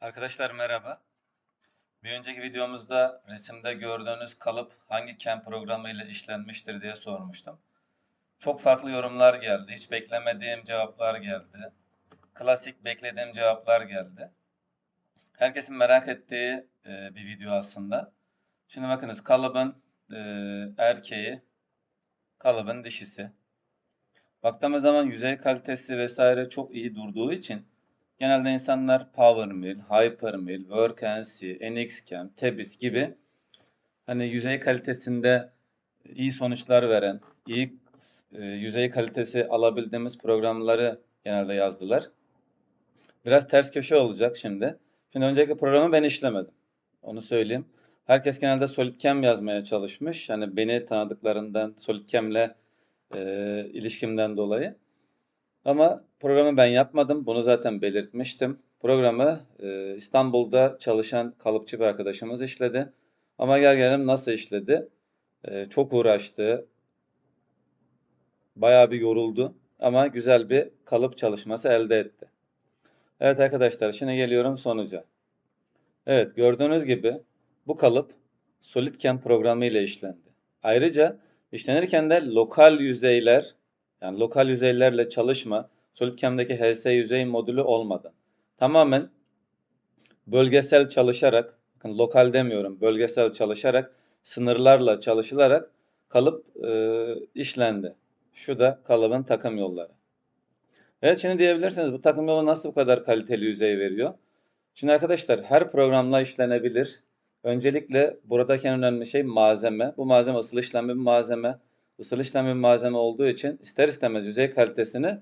Arkadaşlar merhaba. Bir önceki videomuzda resimde gördüğünüz kalıp hangi CAM programı ile işlenmiştir diye sormuştum. Çok farklı yorumlar geldi. Hiç beklemediğim cevaplar geldi. Klasik beklediğim cevaplar geldi. Herkesin merak ettiği e, bir video aslında. Şimdi bakınız kalıbın e, erkeği, kalıbın dişisi. Baktığımız zaman yüzey kalitesi vesaire çok iyi durduğu için Genelde insanlar PowerMill, HyperMill, WorkNC, NXCam, Tebis gibi hani yüzey kalitesinde iyi sonuçlar veren, iyi e, yüzey kalitesi alabildiğimiz programları genelde yazdılar. Biraz ters köşe olacak şimdi. Şimdi önceki programı ben işlemedim. Onu söyleyeyim. Herkes genelde SolidCam yazmaya çalışmış. Hani beni tanıdıklarından SolidCam'le e, ilişkimden dolayı. Ama programı ben yapmadım. Bunu zaten belirtmiştim. Programı e, İstanbul'da çalışan kalıpçı bir arkadaşımız işledi. Ama gel gelelim nasıl işledi? E, çok uğraştı. Bayağı bir yoruldu. Ama güzel bir kalıp çalışması elde etti. Evet arkadaşlar şimdi geliyorum sonuca. Evet gördüğünüz gibi bu kalıp SolidCam programı ile işlendi. Ayrıca işlenirken de lokal yüzeyler yani lokal yüzeylerle çalışma SolidCam'daki HS yüzey modülü olmadan tamamen bölgesel çalışarak bakın lokal demiyorum bölgesel çalışarak sınırlarla çalışılarak kalıp e, işlendi. Şu da kalıbın takım yolları. Evet şimdi diyebilirsiniz bu takım yolu nasıl bu kadar kaliteli yüzey veriyor? Şimdi arkadaşlar her programla işlenebilir. Öncelikle buradaki en önemli şey malzeme. Bu malzeme ısıl işlemli bir malzeme ısıl işlem malzeme olduğu için ister istemez yüzey kalitesini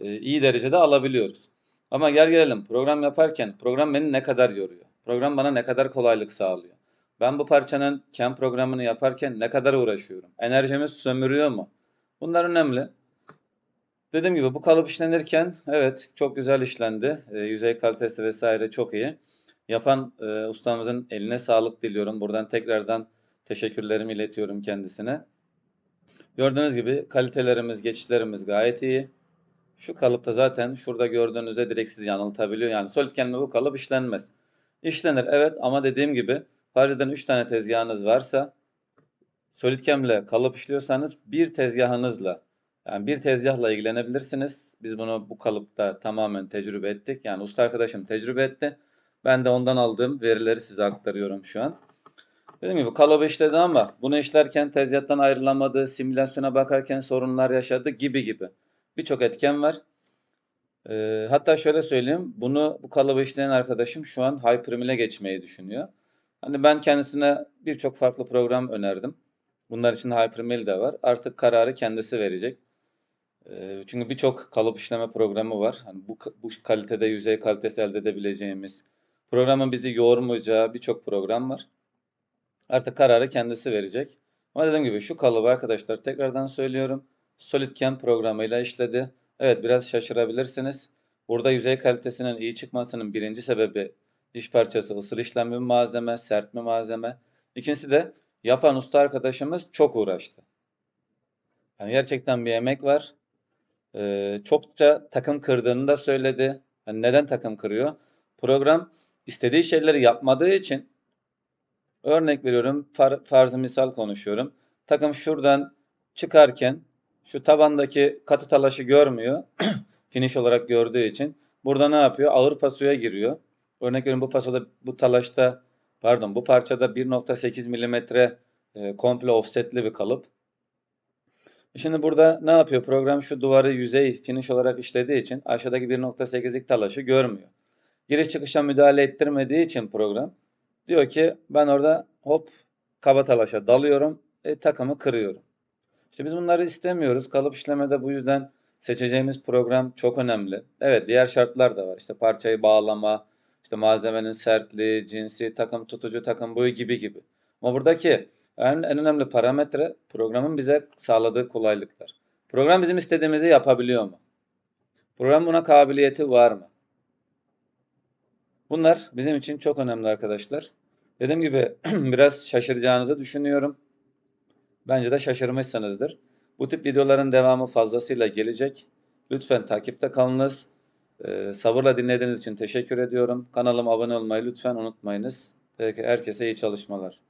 e, iyi derecede alabiliyoruz. Ama gel gelelim program yaparken program beni ne kadar yoruyor? Program bana ne kadar kolaylık sağlıyor? Ben bu parçanın CAM programını yaparken ne kadar uğraşıyorum? Enerjimi sömürüyor mu? Bunlar önemli. Dediğim gibi bu kalıp işlenirken evet çok güzel işlendi. E, yüzey kalitesi vesaire çok iyi. Yapan e, ustamızın eline sağlık diliyorum. Buradan tekrardan teşekkürlerimi iletiyorum kendisine. Gördüğünüz gibi kalitelerimiz, geçişlerimiz gayet iyi. Şu kalıpta zaten şurada gördüğünüzde direkt sizi yanıltabiliyor. Yani SolidCam'de bu kalıp işlenmez. İşlenir evet ama dediğim gibi farz 3 tane tezgahınız varsa SolidCam'le kalıp işliyorsanız bir tezgahınızla yani bir tezgahla ilgilenebilirsiniz. Biz bunu bu kalıpta tamamen tecrübe ettik. Yani usta arkadaşım tecrübe etti. Ben de ondan aldığım verileri size aktarıyorum şu an. Dediğim gibi kalıbı işledi ama bunu işlerken tezgahtan ayrılamadı, simülasyona bakarken sorunlar yaşadı gibi gibi. Birçok etken var. Ee, hatta şöyle söyleyeyim. Bunu bu kalıbı işleyen arkadaşım şu an Hypermill'e geçmeyi düşünüyor. Hani ben kendisine birçok farklı program önerdim. Bunlar için Hypermill de var. Artık kararı kendisi verecek. Ee, çünkü birçok kalıp işleme programı var. Hani bu, bu kalitede yüzey kalitesi elde edebileceğimiz, programın bizi yormayacağı birçok program var. Artık kararı kendisi verecek. Ama dediğim gibi şu kalıbı arkadaşlar tekrardan söylüyorum. SolidCam programıyla işledi. Evet biraz şaşırabilirsiniz. Burada yüzey kalitesinin iyi çıkmasının birinci sebebi iş parçası ısır işlem bir malzeme, sert bir malzeme. İkincisi de yapan usta arkadaşımız çok uğraştı. Yani gerçekten bir emek var. Ee, çokça takım kırdığını da söyledi. Yani neden takım kırıyor? Program istediği şeyleri yapmadığı için Örnek veriyorum. Far, farzı misal konuşuyorum. Takım şuradan çıkarken şu tabandaki katı talaşı görmüyor. finish olarak gördüğü için. Burada ne yapıyor? Ağır pasoya giriyor. Örnek veriyorum bu pasoda bu talaşta pardon bu parçada 1.8 milimetre e, komple offsetli bir kalıp. Şimdi burada ne yapıyor? Program şu duvarı yüzey finish olarak işlediği için aşağıdaki 1.8'lik talaşı görmüyor. Giriş çıkışa müdahale ettirmediği için program Diyor ki ben orada hop kabatalaşa dalıyorum. E, takımı kırıyorum. İşte biz bunları istemiyoruz. Kalıp işlemede bu yüzden seçeceğimiz program çok önemli. Evet diğer şartlar da var. İşte parçayı bağlama, işte malzemenin sertliği, cinsi, takım tutucu, takım boyu gibi gibi. Ama buradaki en, en önemli parametre programın bize sağladığı kolaylıklar. Program bizim istediğimizi yapabiliyor mu? Program buna kabiliyeti var mı? Bunlar bizim için çok önemli arkadaşlar. Dediğim gibi biraz şaşıracağınızı düşünüyorum. Bence de şaşırmışsınızdır. Bu tip videoların devamı fazlasıyla gelecek. Lütfen takipte kalınız. Ee, sabırla dinlediğiniz için teşekkür ediyorum. Kanalıma abone olmayı lütfen unutmayınız. Herkese iyi çalışmalar.